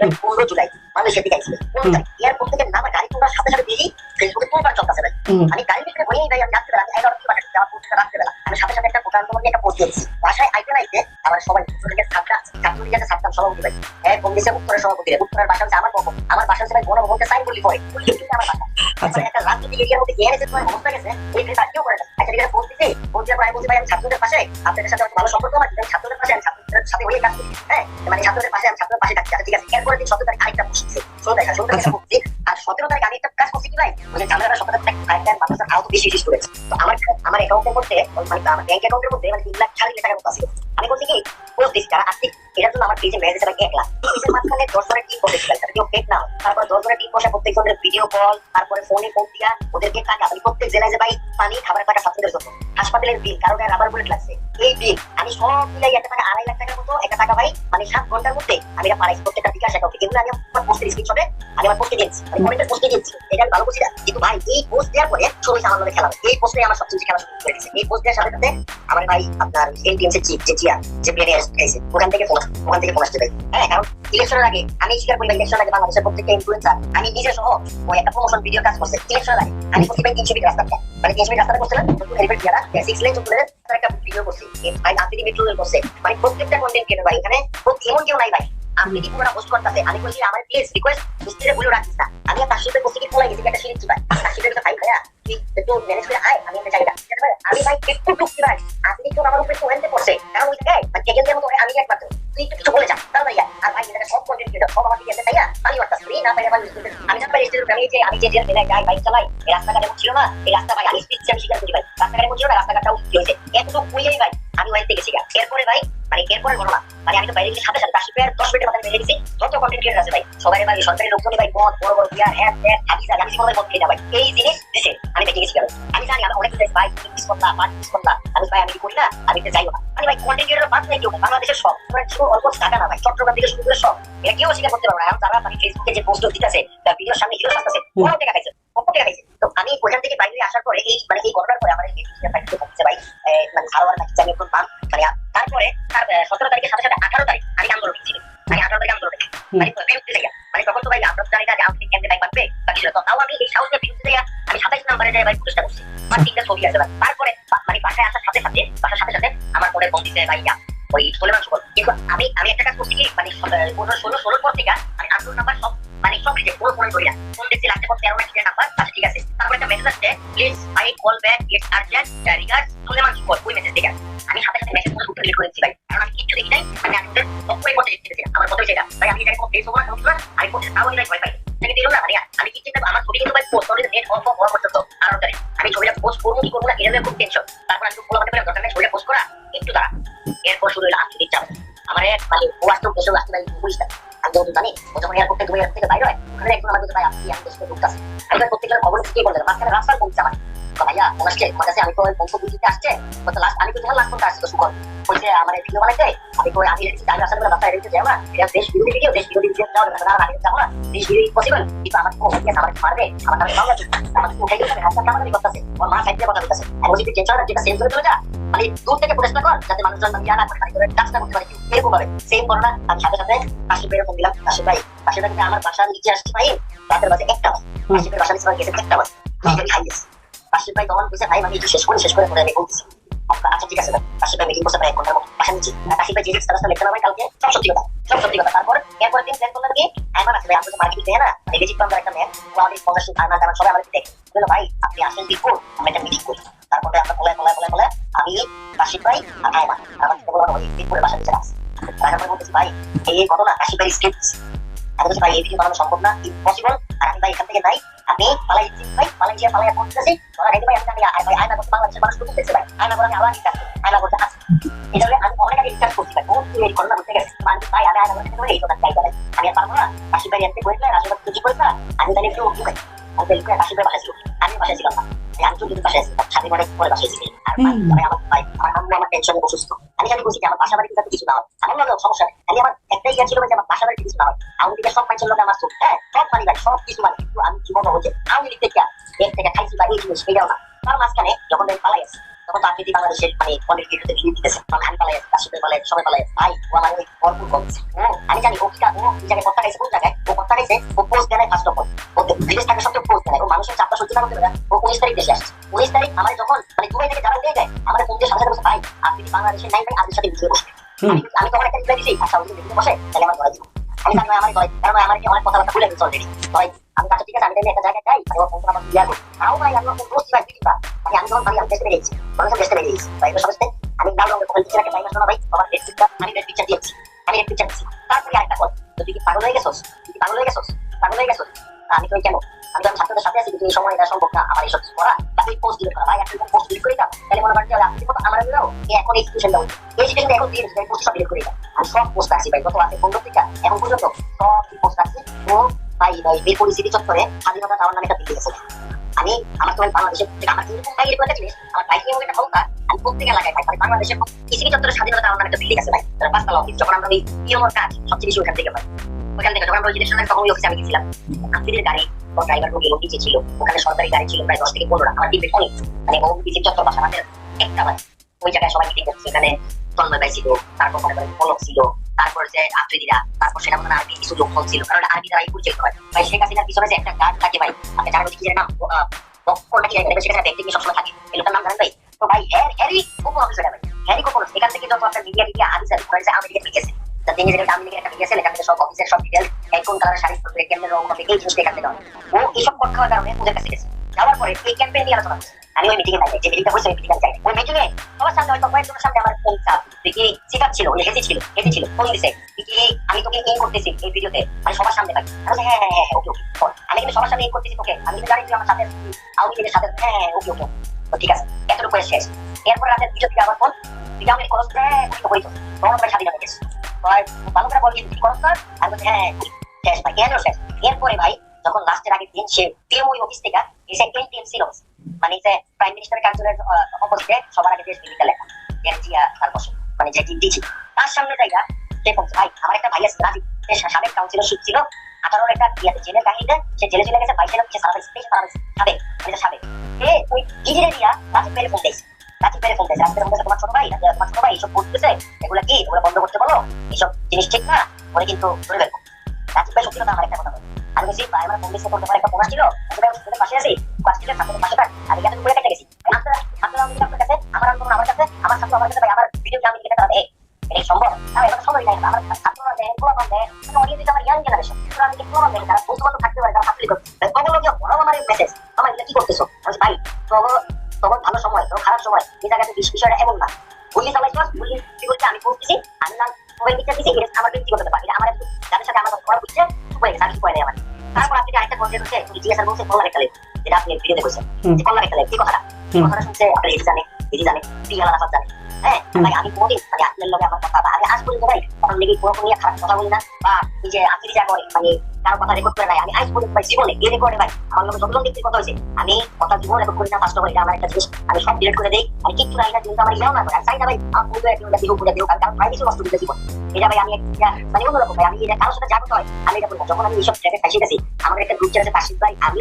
ভাই পনেরো জুলাই বাংলাদেশের দিকে আইছিল পনেরো তারিখ এয়ারপোর্ট থেকে নামা গাড়ি তোমরা সাথে সাথে দেখি ফেসবুকে তোলবার চলতেছে ভাই। আমি গাড়ি থেকে বলেই ভাই আমি রাত্রে বেলা আমি এগারো থেকে বাসায় যাওয়ার পর রাত্রে বেলা আমি সাথে সাথে একটা দোকান তোমাকে একটা পোস্ট দিয়েছি। বাসায় আইতে আইতে আমার সবাই ছাত্রলীগের ছাত্রা ছাত্রলীগ আছে ছাত্র সভাপতি ভাই। এক বঙ্গেশে উত্তরের সভাপতি উত্তরের বাসা হচ্ছে আমার ভবন আমার বাসা হচ্ছে ভাই বড় ভবনকে সাইন করলি পরে। আমার বাসা? আচ্ছা। একটা রাজনৈতিক এরিয়ার মধ্যে গিয়ে তোমার অবস্থা গেছে। এই আর কেউ করে না আচ্ছা দিতে। পোস্ট দেওয়ার পর আমি বলছি ভাই আমি ছাত্রদের পাশে আপনাদের সাথে তারিখ আরও বেশি বেশি করেছে। তো আমার আমার অ্যাকাউন্টের মধ্যে মানে আমার ব্যাংক অ্যাকাউন্টের মধ্যে মানে তিন লাখ লাখ টাকার মতো আছে আমি বলছি কি পোস্ট দিচ্ছি যারা আর্থিক, এটার জন্য আমার পেজে মেসেজ এক লাখ। এই মাঝখানে দশ জনের টিম বসে ছিল। কেউ পেট না তারপর দশ জনের টিম বসে প্রত্যেকজনের ভিডিও কল তারপরে ফোনে ফোন দিয়া ওদেরকে টাকা মানে প্রত্যেক জেলায় যে ভাই পানি খাবার টাকা ছাত্রদের জন্য। হাসপাতালের বিল কারও গায়ে রাবার বুলেট লাগছে, এই বিল আমি সব মিলাই একটা টাকা, আড়াই লাখ টাকার মতো একটা টাকা ভাই মানে সাত ঘণ্টার মধ্যে আমি এটা পারাইছি প্রত্যেকটা বিকাশ অ্যাকাউন্টে এগুলো আমি আমার পোস্টের স্ক্রিনশটে আমি আমার পোস্টে দিয়েছি আমি কমেন্টের পোস্টে দিয়েছি এটা আমি ভালো করছি না, কিন্তু ভাই, এই পোস্ট দেওয়ার পরে হয়েছে আমার মনে খেলা এই পোস্টে আমার সবচেয়ে খেলা শুরু করে দিয়েছে এই পোস্ট দেওয়ার সাথে সাথে আমার ভাই আপনার এনটিএমসি চিফ যে জিয়া যে প্লেয়ারে এসেছে ওখান থেকে ফোন ওখান থেকে ফোন আসছে ভাই। হ্যাঁ কারণ ইলেকশনের আগে, আমি স্বীকার করি ইলেকশনের আগে বাংলাদেশের প্রত্যেকটা ইনফ্লুয়েন্সার আমি নিজে সহ ওই একটা প্রমোশন ভিডিও কাজ করছে ইলেকশনের আগে। আমি ভাই তিনশো মিনিট রাস্তাটা মানে তিনশো মিনিট রাস্তাটা করছিলাম হেলমেট দিয়া সিক্স লেন চলে একটা ভিডিও করছি ভাই আপনি মেট্রো রেল করছে মানে প্রত্যেকটা কন্টেন্ট ক্রিয়েটর ভাই এখানে এমন কেউ নাই ভাই। আপনি কি পুরোটা পোস্ট করতেছে? আমি বলছি আমার প্লিজ রিকোয়েস্ট মিস্ত্রিরে বলে রাখিস না। আমি তার সাথে বসে কি পলাই গেছি একটা সিরিজ ভাই তার সাথে ভাই ভাইয়া তুই একটু ম্যানেজ করে আয় আমি একটা চাইটা আমি ভাই একটু ঢুকছি ভাই। আপনি কেউ আমার উপরে একটু ওয়েন্টে পড়ছে কারণ ওই আমি যে যে যাই বাইক চালাই এই রাস্তাঘাট ছিল না এই রাস্তা ভাই আমি স্পিড আমি স্বীকার করি ভাই রাস্তাঘাট এমন ছিল না রাস্তাঘাটটাও কি হয়েছে এতটুকু কুইয়াই ভাই আমি ওয়াইতে থেকে গা। এরপরে ভাই মানে এরপরে ঘটনা মানে আমি তো বাইরে গেছি সাথে সাথে দশ মিনিট দশ মিনিটের মাথায় বেড়ে গেছি যত কন্টেন্ট ক্রিয়েটর আছে ভাই সবাই ভাই সরকারি লোকজন ভাই মদ বড় বড় বিয়ার হ্যাঁ হ্যাঁ আমি আমি কোনো মদ খেয়ে না এই জিনিস দিছে আমি দেখে গেছি আমি জানি আমি ভাই মিস করলাম আমি ভাই আমি করি না? আমি তো যাইও না। আমি ভাই কন্টেন্ট ক্রিয়েটর বাদ নাই কেউ বাংলাদেশের সব তোমরা শুধু অল্প টাকা না ভাই চট্টগ্রাম থেকে শুরু করে সব এটা কেউ স্বীকার করতে পারবে না। এখন যারা মানে ফেসবুকে যে পোস্ট দিতেছে তার ভিডিওর সামনে হিরো আসতেছে বড় টাকা খাইছে কত টাকা খাইছে। তো আমি ওখান থেকে বাইরে আসার পরে এই মানে এই ঘটনার পরে আমার এই ভিডিওটা বাইরে পৌঁছে ভাই মানে আরও নাকি আমি এখন পাম। মানে তারপরে তার সতেরো তারিখের সাথে সাথে আঠারো তারিখ আমি আন্দোলন ছিলাম আমি আঠারো তারিখ আন্দোলন মানে বিরুদ্ধে যাই মানে তখন তো ভাই আমরা জানি না যে কিছু না। তো। তাও আমি এই সাহসের বিরুদ্ধে যাই আমি সাতাইশ নাম্বারে যাই ভাই চেষ্টা করছি ছবি আছে ভাই তারপরে বা- মানে বাসায় আসার সাথে সাথে বাসার সাথে সাথে আমার ফোনে ফোন দিতে ভাই ইয়া, ওই ছোলে মাংস কিন্তু আমি আমি একটা কাজ করছি কি মানে পনেরো ষোলো ষোলোর পর থেকে আমি আন্দোলন নাম্বার সব মানে সব লিখে পুরো ফোনে করি না ফোন দেখছি লাস্টে পর তেরো নাকি নাম্বার আচ্ছা ঠিক আছে। তারপরে একটা মেসেজ আসছে please I call back it's urgent regard ছোলে মাংস বল ওই মেসেজ থেকে আমি সাথে সাথে মেসেজ করে ডিলিট করে ভাই। কারণ আমি কিচ্ছু দেখি নাই আমি আপনাদের অপরে করতে লিখতে আমার প্রথমে সেটা ভাই আমি এটাকে ফেসবুক না কোনো আমি করতে তাও আমি ভয় পাই সেটা দিল না? মানে আমি কি আমার ছবি কিন্তু ভাই নেট অফ হওয়া পর্যন্ত। পোস্ট করব কি করব না এটা খুব টেনশন তারপর আমি করতে আমাদের দরকার নেই শরীরে পোস্ট করা, একটু দাঁড়া। এরপর শুরু হলো আজকে ইচ্ছা আমার এক মানে আসতো দেশে আসতে পারি বুঝিস আমি যখন জানি ও যখন এয়ারপোর্ট থেকে এয়ারপোর্ট থেকে বাইরে হয়, ওখানে একজন আমাকে ভাই আপনি আমি দেশে ঢুকতেছি আমি ভাই প্রত্যেকের খবর কি বললেন মাঝখানে রাস্তার কমছে আমার। ভাইয়া ওনাকে আমার কাছে আমি তো ওই বংশ বুঝিতে আসছে তো লাস্ট আমি তো তোমার লাস্ট পর্যন্ত আসছে তো সুখর। বলছে আমার ভিডিও বানাইতে আমি তো আমি লিখছি আমি আসার বেলা রাস্তায় রেখে না। এটা দেশ বিরোধী ভিডিও দেশ বিরোধী ভিডিও যাওয়া না আমি যাব না। দেশ বিরোধী পসিবল কিন্তু আমার তো ওকে আমার মারবে আমার নামে মামলা চলছে। আমার তো উঠে গেছে হাতটা কামানি করতেছে। ওর মা সাইডে কথা বলতেছে। আমি বলছি টেনশন যেটা সেভ করে চলে যা মানে দূর থেকে প্রচেষ্টা কর যাতে মানুষজন ইয়া না করে করে কাজটা করতে পারে এরকম ভাবে। সেম ঘটনা আমি সাথে সাথে কাশিপের ফোন দিলাম কাশিপ ভাই। কাশিপ ভাই আমার বাসার নিচে আসছি ভাই রাতের বাজে একটা বাজে কাশিপের বাসার নিচে গেছে একটা বাজে আমি কাশিপ ভাই তখন বলছে ভাই আমি একটু শেষ করে শেষ করে পরে আমি বলতেছি আচ্ছা আচ্ছা, ঠিক আছে ভাই ভাই মিটিং বসে প্রায় এক ঘণ্টার মতো বাসার নিচে আর ভাই যে যে স্ট্যাটাসটা লেখা ভাই কালকে সব সত্যি কথা সব সত্যি কথা। তারপর এরপরে দিন প্ল্যান করলাম কি আইমান আছে ভাই আমরা তো মার্কেটিং দেয় না? রেজিক পাম্পের একটা ম্যান ও আমাদের পঞ্চাশ আয়মা আমার সবাই আমাদের দেখে। বলল ভাই আপনি আসেন দিপুর আমরা একটা মিটিং করি। তারপরে আমরা বলে বলে বলে বলে আমি কাশিপ ভাই আর আয়মান আমার থেকে বললাম দিপুরের বাসার নিচে তারপরে বলতেছি ভাই এই ঘটনা কাশিপ ভাই স্ক্রিপ্ট আমি বলছি ভাই এই ভিডিও বানানো সম্ভব না। ইম্পসিবল আর আমি ভাই এখান থেকে নাই। আপনি পালাই ভাই পালাই দিয়ে পালাই পৌঁছেছি। ওরা রেডি ভাই আমি আয় ভাই আয়না করতে বাংলাদেশের মানুষ খুব দেখছে ভাই। আয়না করে আমি আবার রিচার্জ আয়না করতে আসছি এটা আমি অনেক আগে রিচার্জ করছি ভাই। বহুত এই ঘটনা ঘটে গেছে। মানে ভাই আমি আয়না করতে এই কথা চাই ভাই। আমি আর পারব না। কাশি ভাই এতে বললে আসলে কিছু করবে আমি তাহলে একটু ভাই আমি তাহলে কাশি ভাই ছিল। আমি বাসায় ছিলাম না। আমি তো কিন্তু বাসায় ছিলাম সাথে অনেক পরে বাসায় ছিলাম আর ভাই ভাই আমার ভাই আমার আম্মু আমার টেনশনে অসুস্থ। আমি জানি বলছি যে আমার বাসা বাড়িতে যাতে কিছু না আমার সমস্যা খালি আমার একটাই ইয়া ছিল যে লীগের সব মাইছিল আমার চোখ হ্যাঁ? সব মানি ভাই সব কিছু মানি কিন্তু আমি জীবন হচ্ছে আওয়ামী লীগ থেকে এর থেকে খাইছি বা এই জিনিস এটাও না। তার মাঝখানে যখন আমি পালাই আসি তখন তো আফ্রিদি বাংলাদেশের মানে অনেক ভিডিওতে ভিডিও দিতেছে তখন আমি পালাই কাশিপে পালাই সবাই পালাই ভাই ও আমার ওই ভরপুর করছে ও আমি জানি ও কি ও কি জায়গায় কথা গাইছে কোন জায়গায়? ও কথা গাইছে ও পোস্ট দেয় ফার্স্ট অফ অল ও বিদেশ থাকে সত্ত্বেও পোস্ট দেয় ও মানুষের চাপটা সহ্য না করতে পারে। ও উনিশ তারিখ দেশে আসছে। উনিশ তারিখ আমার যখন মানে দুবাই থেকে যারা দিয়ে যায় আমার ফোন দিয়ে সাথে সাথে ভাই আপনি বাংলাদেশের নাই ভাই আপনার সাথে বসবে হুম। আমি আমি তখন একটা রিপ্লাই দিছি আচ্ছা ওই বসে তাহলে আমার ধরা দিব। ভয় আমি হয়ে গেছস আমি কেন আমি তো এই সম্ভব এই পোস্ট ডিলিট করা তাহলে মনে করেন যে আমার এই এখন এই এই এখন দিয়ে পোস্ট ভাই কত আছে থেকে এখন পর্যন্ত সব পোস্ট রাখছি ও ভাই ভাই মিরপুর সিটি চত্বরে স্বাধীনতা টাওয়ার নামে একটা বিল্ডিং আছে। আমি আমার তো বাংলাদেশের আমার কিন্তু এরকম একটা জিনিস, আমার বাইক নিয়ে একটা ক্ষমতা, আমি প্রত্যেক এলাকায় ভাই মানে বাংলাদেশের সিটি চত্বরে স্বাধীনতা টাওয়ার নামে একটা বিল্ডিং আছে ভাই পাঁচতলা অফিস যখন আমরা ওই ইয়মর কাজ সবচেয়ে বেশি ওখান থেকে পাই ওখান থেকে, যখন আমরা ওই ইলেকশনের তখন ওই অফিসে আমি গেছিলাম। আফ্রিদের গাড়ি ও ড্রাইভার ঢুকে ও ছিল, ওখানে সরকারি গাড়ি ছিল, প্রায় দশ থেকে পনেরো আমার ডিপেন্ড অনেক মানে ও বিসির চত্বর বাসা আমাদের একটা বাড়ি। ওই জায়গায় সবাই মিটিং করছে, এখানে তন্ময় ছিল, তারপর মনে করেন ছিল তারপর যে আফ্রিদিরা, তারপর সেটা মনে আরবি কিছু লোকজন ছিল, কারণ আরবি দ্বারাই পরিচয় হয় ভাই, শেখ হাসিনার পিছনে যে একটা গার্ড থাকে ভাই, আপনি জানেন কি জানেন না কোনটা কি জানেন শেখ হাসিনা ব্যক্তি সবসময় থাকে। এই লোকটার নাম জানেন ভাই? তো ভাই, হ্যারি হ্যারি গোপন অফিসার ভাই হ্যারি গোপন officer। এখান থেকে যত আপনার মিডিয়া টিডিয়া আনসার করে যে আমেরিকা থেকে গেছে। তা তিনি যেটা আমেরিকার একটা গেছে এখান থেকে সব অফিসের সব ডিটেল কোন কালারের শাড়ি পরবে, কেমন রং হবে, এই জিনিসটা এখান থেকে ও এইসব কথা কারণে ওদের কাছে গেছে। যাওয়ার পরে এই ক্যাম্পেইন নিয়ে আলোচনা করছে কয়েকজনের সামনে আমার ফোন চাপ দেখি ছিল ফোন দিছে দেখি আমি তোকে ইন করতেছি এই ভিডিওতে আমি সবার সামনে আমি হ্যাঁ হ্যাঁ হ্যাঁ ওকে ওকে আমি কিন্তু সবার সামনে ইন করতেছি তোকে আমি কিন্তু জানি তুই আমার সাথে সাথে হ্যাঁ হ্যাঁ ওকে ওকে ঠিক আছে এতটুকু শেষ এরপর রাতের ভিডিও থেকে ফোন আমি করস হ্যাঁ গেছে ভালো করে বলি করস হ্যাঁ শেষ ভাই কেন শেষ এরপরে ভাই যখন লাস্টের দিন সে পিএমওই অফিস থেকে এসে অফিস মানে যে প্রাইম মিনিস্টারের কার্যালয়ের সবার আগে দেশ লেখা এনজিয়া তার বসে। মানে যে ডিজি তার সামনে জায়গা সে বলছে ভাই, আমার একটা ভাই আছে রাজি সাবেক কাউন্সিলর শিপ ছিল, আঠারোর একটা ইয়াতে জেলের কাহিনীতে, সে জেলে চলে গেছে বাইশের সে সারা স্পেস মারা সাবেক মানে সাবেক। এ, ওই ডিজিরে দিয়া রাজি পেলে ফোন দিয়েছে। রাজি পেলে ফোন দিয়েছে। রাজি পেলে তোমার ছোট ভাই তোমার ছোট ভাই এইসব করতেছে এগুলো কি? এগুলো বন্ধ করতে বলো। এইসব জিনিস ঠিক না? ওরে কিন্তু ধরে বেরবো রাজি ভাই সত্যি কথা আমার একটা কথা আমি বলছি, ভাই, আমার ফোন দিয়েছে তোমার একটা প্রমাণ ছিল আমি ভাই পাশে আছি? আমার আমার ছাত্র আমার কাছে ভাই আমার ভিডিও আমি লিখে তাহলে এটা সম্ভব। না এটা সম্ভবই নাই আমার ছাত্ররা দেয় পোলাপান দেয় অডিয়েন্স আমার ইয়াং জেনারেশন আমি কি পোলাপান দেয় তারা বন্ধু বান্ধব থাকতে পারে তারা করতে বড় আমার মেসেজ আমার এটা কি করতেছো? আমি ভাই তখন ভালো সময় তখন খারাপ সময় এই জায়গাতে বিষয়টা এমন না। গুলি কি আমি বলতেছি আমি না মোবাইল পিকচার দিছি এটা আমার ব্যক্তিগত ব্যাপার এটা আমার যাদের সাথে আমার কথা বুঝছে গেছে আমি কি নাই আমার। তারপর আপনি আরেকটা কন্টেন্ট হচ্ছে তুমি জিজ্ঞাসা বলছে কল্লা যেটা আপনি ভিডিওতে। যে কল্লা কি কথাটা। কথাটা শুনছে আপনি এটি জানে এটি জানে পিয়ালা জানে। আমি মানে আমার ভাই কোনো করে কারও কথা রেকর্ড করে নাই আমি ভাই ভাই আমার ব্যক্তির কথা হয়েছে আমি কথা করি আমার একটা জিনিস আমি সব করে দেই আমি আমার ইয়াও না করে না ভাই আমার দিও পুরো দিও কারণ প্রাইভেসি নষ্ট করে জীবন এটা ভাই আমি একটা মানে অন্যরকম ভাই আমি এটা কারোর সাথে যা করতে আমি এটা বলি না। যখন একটা গ্রুপ চ্যানেল ভাই আমি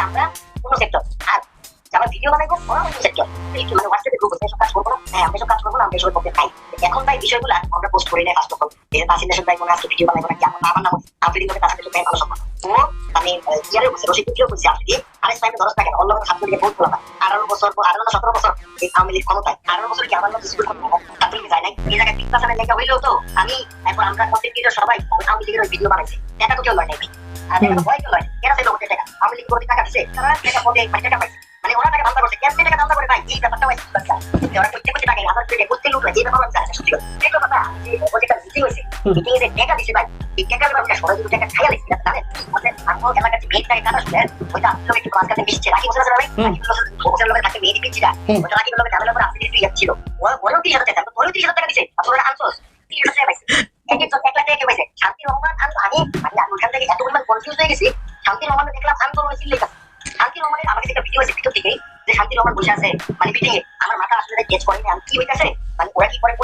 আমরা কোনো সেক্টর আর যারা ভিডিও ওরা অন্য সেক্টর মানে হোয়াটসঅ্যাপে গ্রুপ এসব কাজ করব না? হ্যাঁ আমরা এসব কাজ করব না আমরা এসব করতে চাই এখন ভাই বিষয়গুলো আমরা পোস্ট করি না ফার্স্ট অফ অল তাসিন দেশের ভাই মনে আজকে ভিডিও বানাইবো নাকি? আমার আমার নাম আপনি দিকে তাসিন দেশের ভাই ভালো সম্মান। ও আমি ইয়ারে বসে রশিদ ভিডিও করছি আপনি আরেস ভাই ধরস না কেন? অন্য হাত ধরে বহুত বলা আঠারো বছর আঠারো না সতেরো বছর এই আওয়ামী লীগ ক্ষমতায়। আঠারো বছর কি আমার মতো স্কুল আপনি যায় নাই। এই জায়গায় তিন পার্সেন্টের লেখা হইলেও তো আমি এখন আমরা কন্টেন্ট ক্রিয়েটর সবাই আওয়ামী লীগের ওই ভিডিও বানাইছি। এটা তো কেউ লয় নাই আর এটা ভয় কেউ লয় কেন সেই লোকের টাকা আওয়ামী লীগ টাকা দিছে? তারা টাকা পদে টাকা পাইছে। ওরা টাকা ধান্দা করছে কেমনে টাকা ধান্দা করে ভাই এই ব্যাপারটা হয়েছে ওরা করতে করতে টাকা আমার পেটে করতে লুট যে ব্যাপার আমি সত্যি কথা কথা যে প্রজেক্টটা মিটিং হয়েছে মিটিং এ টাকা দিছে ভাই এই টাকার ব্যাপারটা সবাই যদি টাকা খাইয়া লিখছে জানেন আমাদের আমার এলাকার যে মেয়ের কাটা শুনে ওইটা আপনি লোক একটু মাঝখানে মিশছে রাখি বসে ভাই বসে বসে লোকের কাছে মেয়ে দিচ্ছিটা হুম। ওটা রাখি লোকের ঝামেলা করে আপনি একটু ছিল ও- তিরিশ হাজার টাকা ওরেও তিরিশ হাজার টাকা দিছে আপনারা আনছোস তিরিশ হাজার টাকা পাইছে এক একজন এক লাখ টাকা কেউ পাইছে শান্তি রহমান আমি আমি আমি ওখান থেকে এত পরিমাণ কনফিউজ হয়ে গেছি শান্তি রহমান দেখলাম আন্দোলন হয়েছিল শান্তি রহমানের আমাকে একটা ভিডিও আছে ভিডিও থেকে যে শান্তি রহমান বসে আছে মানে মিটিং আমার মাথা আসলে গেছ করেনি। আমি কি হইতাছে? মানে ওরা কি করে